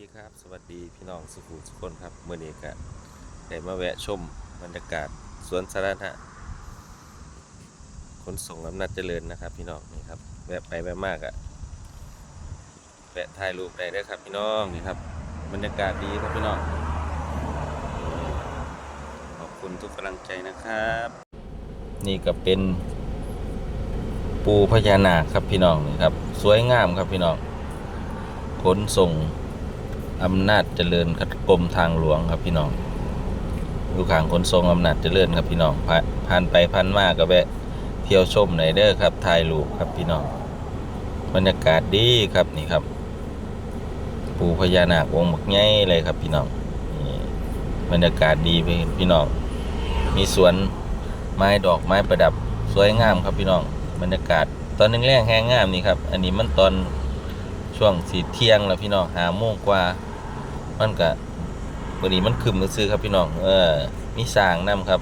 ดีครับ สวัสดีพี่น้องสุขุมสุขคนครับเมื่อนี้ก็ได้มาแวะชมบรรยากาศสวนสาธารณะขนส่งอำนาจเจริญนะครับ พี่น้องนี่ครับแวะไปแวะมากอะแวะถ่ายรูปได้เด้อครับ พี่น้องนี่ครับ บรรยากาศดีครับพี่น้องขอบคุณทุกกำลังใจนะครับ นี่ก็เป็น ปูพญานาคครับพี่น้องนี่ครับ สวยงามครับพี่น้องขนส่ง อำนาจเจริญครับกรมทางหลวงครับพี่น้องดูขางขนส่งอำนาจเจริญครับพี่น้องผ่านไปผ่านมาก็แวะเที่ยวชมไหนเด้อครับถ่ายรูปครับพี่น้องบรรยากาศดีครับนี่ครับ ปูพญานาคองค์บักใหญ่เลยครับพี่น้องบรรยากาศดีไปพี่น้อง มีสวนไม้ดอกไม้ประดับสวยงามครับพี่น้อง บรรยากาศตอนนึงแรงแห้งงามนี่ครับ อันนี้มันตอน ช่วงสีเที่ยงแล้วพี่น้องหาโมงกว่า มันก็วันนี้มันคืมซื้อครับพี่น้อง เออ มีสางนํครับ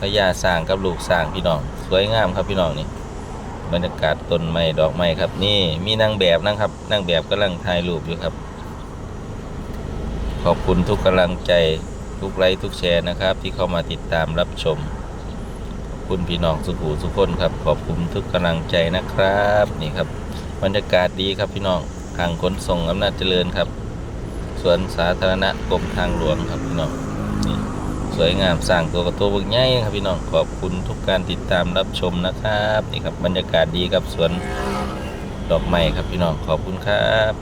พญาสางกับลูกสางพี่น้อง สวยงามครับพี่น้องนี่บรรยากาศต้นไม้ดอกไม้ครับ นี่มีนางแบบนะครับนางแบบกำลังถ่ายรูปอยู่ครับ ขอบคุณทุกกำลังใจทุกไลค์ทุกแชร์นะครับ ที่เข้ามาติดตามรับชมขอบคุณพี่น้องสุขูสุกคนครับ ขอบคุณทุกกำลังใจนะครับ นี่ครับ บรรยากาศดีครับพี่น้องทางขนส่งอำนาจเจริญครับสวนสาธารณะกรมทางหลวงครับพี่น้องนี่สวยงามสร้างตัวกระตัวบึกใหญ่ครับพี่น้องขอบคุณทุกการติดตามรับชมนะครับนี่ครับบรรยากาศดีครับสวนดอกไม้ครับพี่น้องขอบคุณครับ